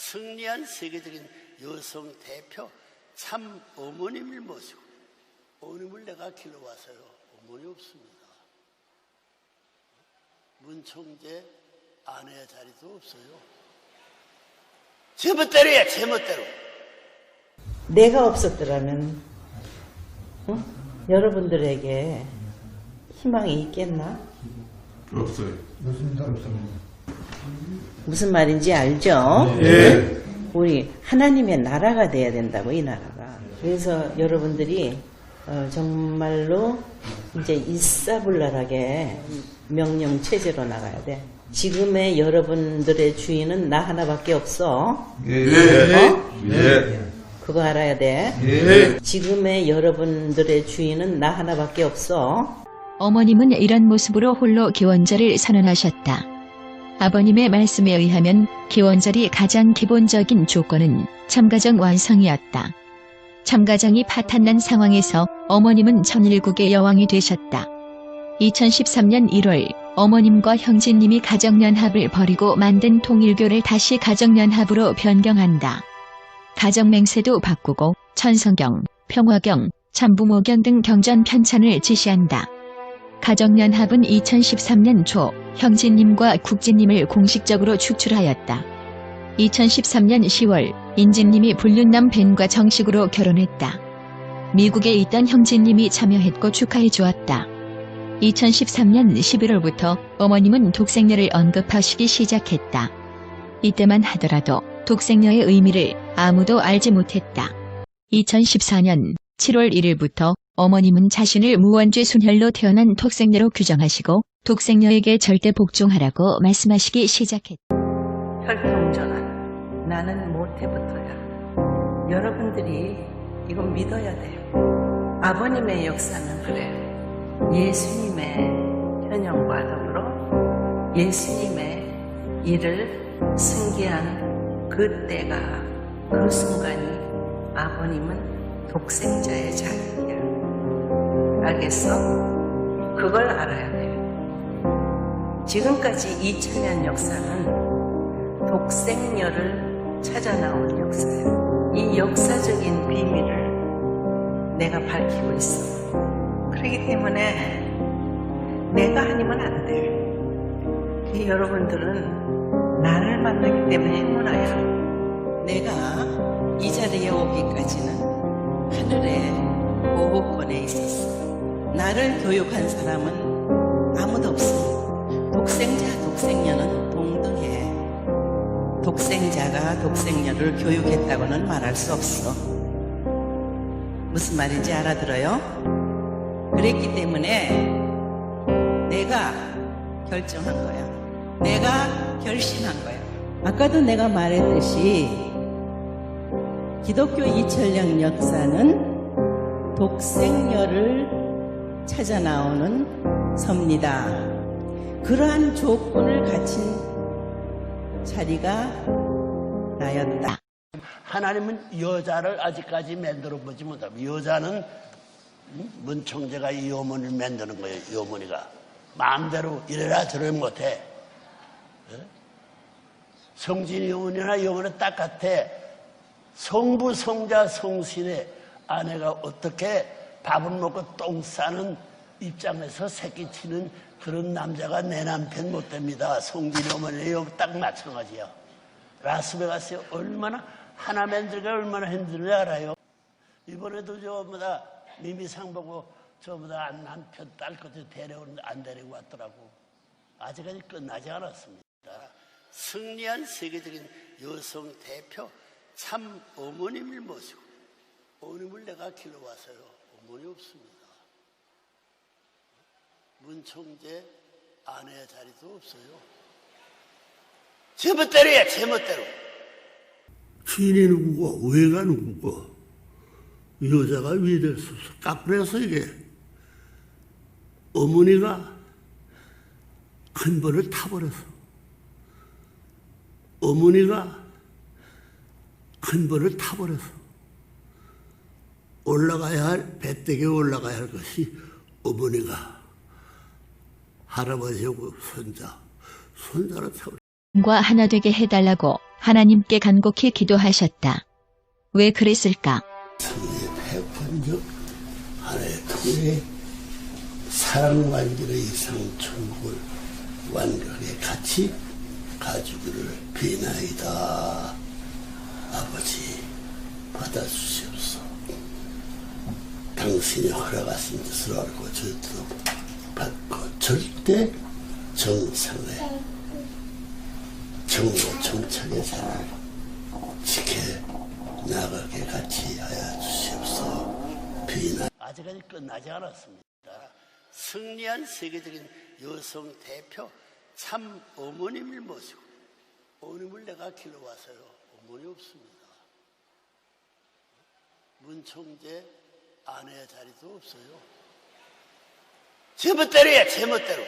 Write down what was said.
승리한 세계적인 여성 대표 참 어머님을 모시고 어머님을 내가 길러와서요. 어머니 없습니다. 문총재 아내 자리도 없어요. 제멋대로야 제멋대로. 내가 없었더라면 어? 여러분들에게 희망이 있겠나? 없어요. 무슨 말인지 알죠? 예. 우리 하나님의 나라가 돼야 된다고 이 나라가. 그래서 여러분들이 어, 정말로 이제 일사불란하게 명령 체제로 나가야 돼. 지금의 여러분들의 주인은 나 하나밖에 없어. 예. 어? 예. 그거 알아야 돼. 예. 지금의 여러분들의 주인은 나 하나밖에 없어. 어머님은 이런 모습으로 홀로 기원절을 선언하셨다. 아버님의 말씀에 의하면 기원절이 가장 기본적인 조건은 참가정 완성이었다. 참가정이 파탄난 상황에서 어머님은 전일국의 여왕이 되셨다. 2013년 1월 어머님과 형제님이 가정연합을 버리고 만든 통일교를 다시 가정연합으로 변경한다. 가정맹세도 바꾸고 천성경, 평화경, 참부모경 등 경전 편찬을 지시한다. 가정연합은 2013년 초 형제님과 국진님을 공식적으로 축출하였다. 2013년 10월 인진님이 불륜남 벤과 정식으로 결혼했다. 미국에 있던 형제님이 참여했고 축하해 주었다. 2013년 11월부터 어머님은 독생녀를 언급하시기 시작했다. 이때만 하더라도 독생녀의 의미를 아무도 알지 못했다. 2014년 7월 1일부터 어머님은 자신을 무원죄 순혈로 태어난 독생녀로 규정하시고 독생녀에게 절대 복종하라고 말씀하시기 시작했다. 혈통전환. 나는 모태부터야. 여러분들이 이건 믿어야 돼요. 아버님의 역사는 그래. 예수님의 현영과 더불어 예수님의 일을 승계한 그 때가 그 순간이 아버님은 독생자의 자리야. 알겠어? 그걸 알아야 돼요. 지금까지 2000년 역사는 독생녀를 찾아 나온 역사예요. 이 역사적인 비밀을 내가 밝히고 있어. 그렇기 때문에 내가 아니면 안 돼. 그 여러분들은 나를 만나기 때문에 행운아야. 내가 이 자리에 오기까지는 하늘의 보호권에 있었어. 나를 교육한 사람은 아무도 없어. 독생자, 독생녀는 동등해. 독생자가 독생녀를 교육했다고는 말할 수 없어. 무슨 말인지 알아들어요? 그랬기 때문에 내가 결정한 거야. 내가 결심한 거야. 아까도 내가 말했듯이 기독교 이철령 역사는 독생녀를 찾아 나오는 섭니다. 그러한 조건을 갖춘 자리가 나였다. 하나님은 여자를 아직까지 만들어 보지 못하고 여자는 음? 문총재가 이 어머니를 만드는 거예요. 이 어머니가 마음대로 이래라 저래 못해. 예? 성진이 어머니나 영어는 딱 같아. 성부 성자 성신의 아내가 어떻게 밥을 먹고 똥 싸는 입장에서 새끼 치는 그런 남자가 내 남편 못 됩니다. 성진이 어머니 여기 딱 마찬가지야. 라스베가스에 얼마나 하나 만들기가 얼마나 힘든지 알아요. 이번에도 저보다 미미상 보고 저보다 남편 딸 것도 데려오는데 안 데리고 왔더라고. 아직까지 끝나지 않았습니다. 승리한 세계적인 여성 대표 참 어머님을 모시고 어머님을 내가 길러와서요. 어머니 없습니다. 문총재 아내 자리도 없어요. 제멋대로야 제멋대로. 주인이 누구고 외가 누구고 여자가 왜 됐어? 까불어서 이게 어머니가 큰 벌을 타버렸어. 어머니가 큰 벌을 타버렸어. 올라가야 할 배때기에 올라가야 할 것이 어머니가 할아버지하고 손자, 손자를 타버렸어. 과 하나 되게 해달라고 하나님께 간곡히 기도하셨다. 왜 그랬을까? 성의 패권적 하나의 통해 사랑 관계의 이상 천국을 완전하게 같이 가지기를 비나이다. 아버지 받아주시옵소서. 당신이 허락하신 뜻을 알고 절대로 받고 절대 정상의 정로 정착의 삶을 지켜 나가게 같이 하여 주시옵소서. 비나 아직까지 끝나지 않았습니다. 승리한 세계적인 여성 대표 참 어머님을 모시고 어머님을 내가 길러와서요. 어머니 없습니다. 문총재 아내 자리도 없어요. 제멋대로야 제멋대로.